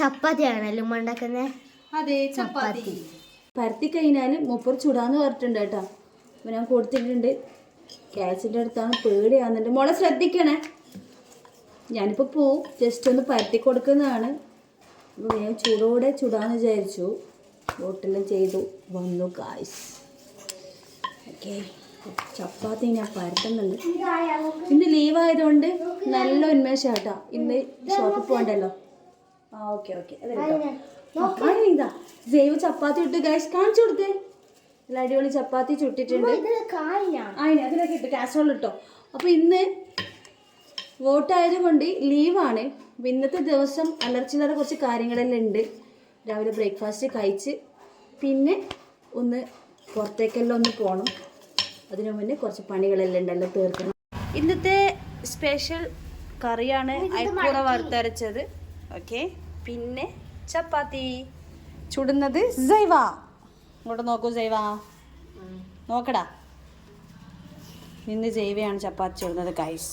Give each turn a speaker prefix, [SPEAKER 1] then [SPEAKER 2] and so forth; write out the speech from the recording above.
[SPEAKER 1] ചപ്പാത്തിയാണല്ലോ ഉമ്മ ഉണ്ടാക്കുന്നത്
[SPEAKER 2] അതെ ചപ്പാത്തി. പരത്തി കഴിഞ്ഞാൽ മുപ്പർ ചുടാന്ന് പറഞ്ഞിട്ടുണ്ട് കേട്ടോ. അപ്പോൾ ഞാൻ കൊടുത്തിട്ടുണ്ട്. ഗ്യാസിന്റെ അടുത്താണ് പേടിയാകുന്നുണ്ട് മോളെ ശ്രദ്ധിക്കണേ. ഞാനിപ്പോൾ പോവും. ജസ്റ്റ് ഒന്ന് പരത്തി കൊടുക്കുന്നതാണ്. അപ്പോൾ ഞാൻ ചൂടോടെ ചുടാന്ന് വിചാരിച്ചു. ബോട്ടെല്ലാം ചെയ്തു. വന്നു കായ്സ് ഓക്കെ ചപ്പാത്തി ഞാൻ പരത്തുന്നുണ്ട്. ഇന്ന് ലീവായതുകൊണ്ട് നല്ല ഉന്മേഷം കേട്ടോ ഇന്ന് ഷോപ്പിൽ പോകണ്ടല്ലോ. ആ ഓക്കെ ഓക്കെ. ഇതാ. ജൈവ ചപ്പാത്തി ഇട്ട് ഗൈസ് കാണിച്ചു കൊടുത്തേ. നല്ല അടിപൊളി ചപ്പാത്തി ചുട്ടിട്ടുണ്ട്. അതിനെ അതിലൊക്കെ ഇട്ട് കാസറോൾ ഇട്ടോ. അപ്പോൾ ഇന്ന് വോട്ടായത് കൊണ്ട് ലീവാണ് ഇന്നത്തെ ദിവസം അലർച്ചിലറ കുറച്ച് കാര്യങ്ങളെല്ലാം ഉണ്ട്. രാവിലെ ബ്രേക്ക്ഫാസ്റ്റ് കഴിച്ച് പിന്നെ ഒന്ന് പുറത്തേക്കെല്ലാം ഒന്ന് പോകണം അതിനു മുന്നേ കുറച്ച് പണികളെല്ലാം ഉണ്ടല്ലോ തീർക്കണം. ഇന്നത്തെ സ്പെഷ്യൽ കറിയാണ് അയക്കൂറ വറുത്തരച്ചത്. ഓക്കെ. പിന്നെ ചപ്പാത്തി. ചുടുന്നത് ജൈവ ഇങ്ങോട്ട് നോക്കൂ ജൈവ നോക്കടാ. ഇന്ന് ജൈവയാണ് ചപ്പാത്തി ചുടുന്നത് കൈസ്